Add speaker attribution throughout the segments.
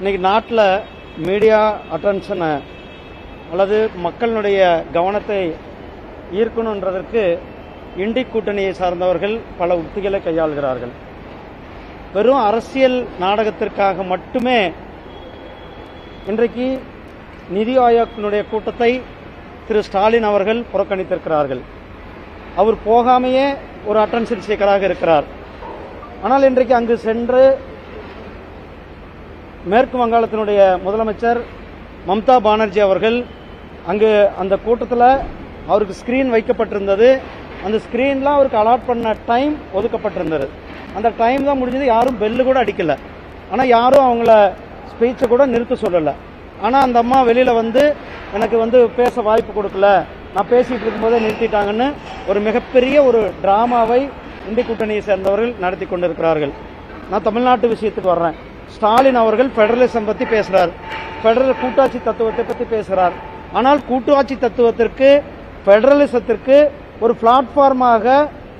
Speaker 1: இன்னைக்கு நாட்டில் மீடியா அட்டென்ஷனை அல்லது மக்களினுடைய கவனத்தை ஈர்க்கணுன்றதற்கு இண்டி கூட்டணியை சார்ந்தவர்கள் பல உத்திகளை கையாளுகிறார்கள். வெறும் அரசியல் நாடகத்திற்காக மட்டுமே இன்றைக்கு நிதி ஆயோக்கினுடைய கூட்டத்தை திரு ஸ்டாலின் அவர்கள் புறக்கணித்திருக்கிறார்கள். அவர் போகாமையே ஒரு அட்டென்ஷன் சீக்கராக இருக்கிறார். ஆனால் இன்றைக்கு அங்கு சென்று மேற்கு வங்காளத்தினுடைய முதலமைச்சர் மம்தா பானர்ஜி அவர்கள் அங்கு அந்த கூட்டத்தில் அவருக்கு ஸ்க்ரீன் வைக்கப்பட்டிருந்தது. அந்த ஸ்க்ரீன்லாம் அவருக்கு அலாட் பண்ண டைம் ஒதுக்கப்பட்டிருந்தது. அந்த டைம் தான் முடிஞ்சது. யாரும் பெல்லு கூட அடிக்கல. ஆனால் யாரும் அவங்கள ஸ்பீச்சை கூட நிறுத்த சொல்லலை. ஆனால் அந்த அம்மா வெளியில் வந்து எனக்கு வந்து பேச வாய்ப்பு கொடுக்கல. நான் பேசிட்டு இருக்கும்போதே நிறுத்திட்டாங்கன்னு ஒரு மிகப்பெரிய ஒரு டிராமாவை இந்தி கூட்டணியை சேர்ந்தவர்கள் நடத்தி கொண்டிருக்கிறார்கள். நான் தமிழ்நாட்டு விஷயத்துக்கு வர்றேன். ஸ்டாலின் அவர்கள் ஃபெடரலிசம் பற்றி பேசுகிறார் ஃபெடரல் கூட்டாட்சி தத்துவத்தை பற்றி பேசுகிறார் ஆனால் கூட்டாட்சி தத்துவத்திற்கு ஃபெடரலிசத்திற்கு ஒரு பிளாட்ஃபார்மாக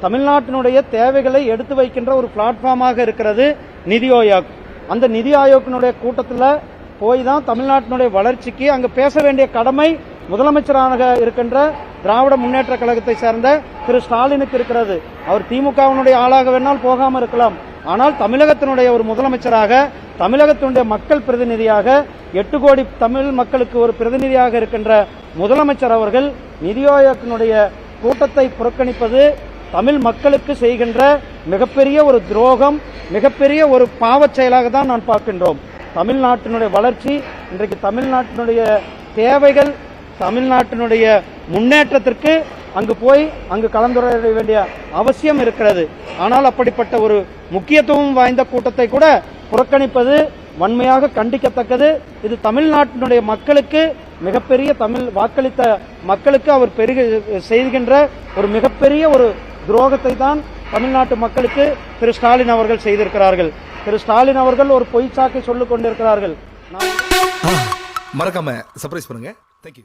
Speaker 1: தமிழ்நாட்டினுடைய தேவைகளை எடுத்து வைக்கின்ற ஒரு பிளாட்ஃபார்மாக இருக்கிறது நிதி ஆயோக். அந்த நிதி ஆயோக்கினுடைய கூட்டத்தில் போய் தான் தமிழ்நாட்டினுடைய வளர்ச்சிக்கு அங்கு பேச வேண்டிய கடமை முதலமைச்சராக இருக்கின்ற திராவிட முன்னேற்ற கழகத்தை சேர்ந்த திரு ஸ்டாலினுக்கு இருக்கிறது. அவர் திமுகவினுடைய ஆளாக வேணால் போகாமல் இருக்கலாம். ஆனால் தமிழகத்தினுடைய ஒரு முதலமைச்சராக தமிழகத்தினுடைய மக்கள் பிரதிநிதியாக எட்டு கோடி தமிழ் மக்களுக்கு ஒரு பிரதிநிதியாக இருக்கின்ற முதலமைச்சர் அவர்கள் நிதி ஆயோக்கினுடைய கூட்டத்தை புறக்கணிப்பது தமிழ் மக்களுக்கு செய்கின்ற மிகப்பெரிய ஒரு துரோகம் மிகப்பெரிய ஒரு பாவச் செயலாக தான் நான் பார்க்கின்றோம். தமிழ்நாட்டினுடைய வளர்ச்சி இன்றைக்கு தமிழ்நாட்டினுடைய தேவைகள் தமிழ்நாட்டினுடைய முன்னேற்றத்திற்கு அங்கு போய் அங்கு கலந்துரையாட வேண்டிய அவசியம் இருக்கிறது. ஆனால் அப்படிப்பட்ட ஒரு முக்கியத்துவம் வாய்ந்த கூட்டத்தை கூட புறக்கணிப்பது வன்மையாக கண்டிக்கத்தக்கது. இது தமிழ்நாட்டினுடைய மக்களுக்கு மிகப்பெரிய தமிழ் வாக்களித்த மக்களுக்கு அவர் பெருக செய்கின்ற ஒரு மிகப்பெரிய ஒரு துரோகத்தை தான் தமிழ்நாட்டு மக்களுக்கு திரு ஸ்டாலின் அவர்கள் செய்திருக்கிறார்கள். திரு ஸ்டாலின் அவர்கள் ஒரு பொய் சாக்கை சொல்லிக் கொண்டிருக்கிறார்கள். நான்
Speaker 2: மறக்காம சர்ப்ரைஸ் பண்ணுங்க.